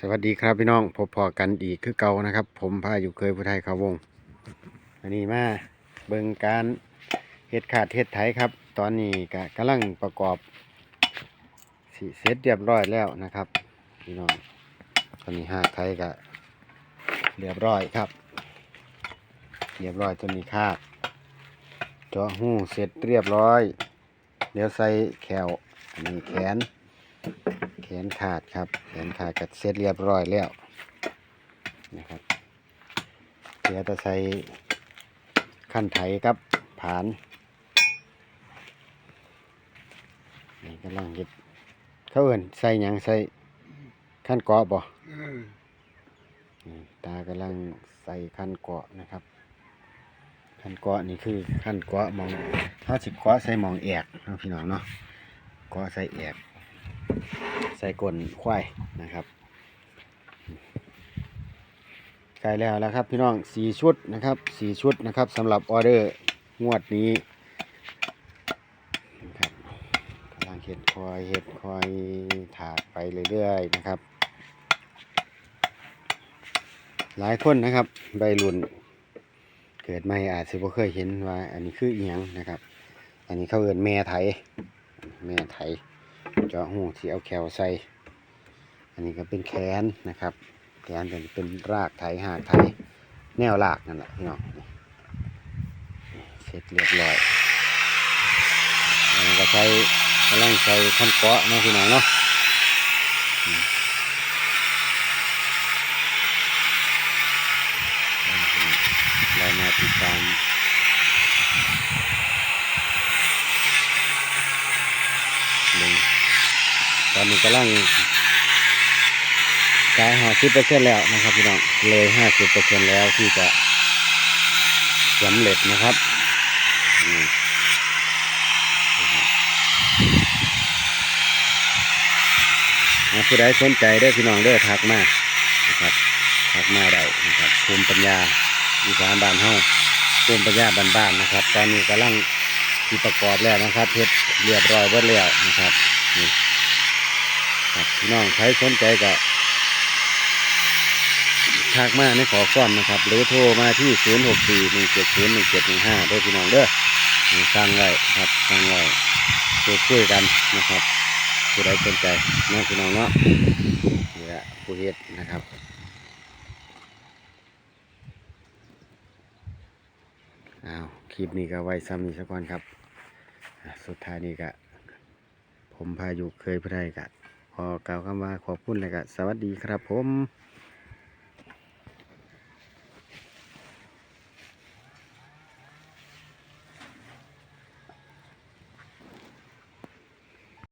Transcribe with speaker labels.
Speaker 1: สวัสดีครับพี่น้องพบพอกันอีกคือเก่านะครับ ผมพาอยู่เคยผู้ไทยเขาวง อันนี้มาเบิ่งการเฮ็ดขาดเฮ็ดไถครับ ตอนนี้กกำลังประกอบสิเสร็จเรียบร้อยแล้วนะครับ พี่น้องตอนนี้หากไถก็เรียบร้อยครับ เรียบร้อยตัวนี้คาดเจาะหูเสร็จเรียบร้อย เดี๋ยวใส่แขวอันนี้แขน แขนขาดครับ แขนขาดกัดเสร็จเรียบร้อยแล้วนะครับเดี๋ยวจะใส่ขั้นไถครับผานนี่กำลังเฮ็ดเขาเอิ้นใส่หยังใส่ขั้นเกาะบ่นี่ตากำลังใส่ขั้นเกาะนะครับขั้นเกาะนี่คือขั้นเกาะหมองถ้าสิเกาะใส่หมองแอกเนาะพี่น้องเนาะเกาะใส่แอก ใส่กลนควายนะครับใกล้แล้วแล้วครับพี่น้องสี่ชุดนะครับสี่ชุดนะครับสำหรับออเดอร์งวดนี้นะครับกำลังเห็ดคอยเห็ดคอยถากไปเรื่อยๆนะครับ หลายคนนะครับใบรุ่นเกิดไม่อาจจะเคยเห็นว่า อันนี้คืออียงนะครับ อันนี้เขาเอินแม่ไถแม่ไถ เจาะหูที่เอาแคลใส่ อันนี้ก็เป็นแขนนะครับ แขนเป็นเป็นรากไถหากไถแนวรากนั่นแหละพี่น้องเสร็จเรียบร้อยอันนี้ก็ใช้กำลังใช้ขั้นเกาะนะพี่น้องเนาะเรามาติดตามหนึ่ง ตอนนี้กำลังกายห้าสิบเปอร์เซ็นแล้วนะครับพี่น้องเลยห้าสิบเปอร์เซ็นแล้วที่จะสำเร็จนะครับผู้ใดสนใจเด้พี่น้องเด้อทักมานะครับทักมาได้นะครับภูมิปัญญาอีสานบ้านเฮาภูมิปัญญาบ้านๆนะครับ ตอนนี้กำลังที่ประกอบแล้วนะครับเพชรเรียบร้อยเบิดแล้วนะครับนี่ ครับพี่น้องใครสนใจก็ทักมาในขอความนะครับ หรือโทรมาที่ 0 6 4 1 7 0 1 7 1 5ด้วยพี่น้องเด้อสร้างไว้ครับสร้างไว้พูดคุยกันนะครับผู้ใดสนใจเนาะพี่น้องเนาะนี่แหละผู้เฮ็ดนะครับอ้าวคลิปนี้ก็ไว้ซ้ำนี้สักก่อนครับ สุดท้ายนี้ก็ผมพายุเคยพไดกะ ขอกล่าวคำว่าขอบคุณเลยก็สวัสดีครับผม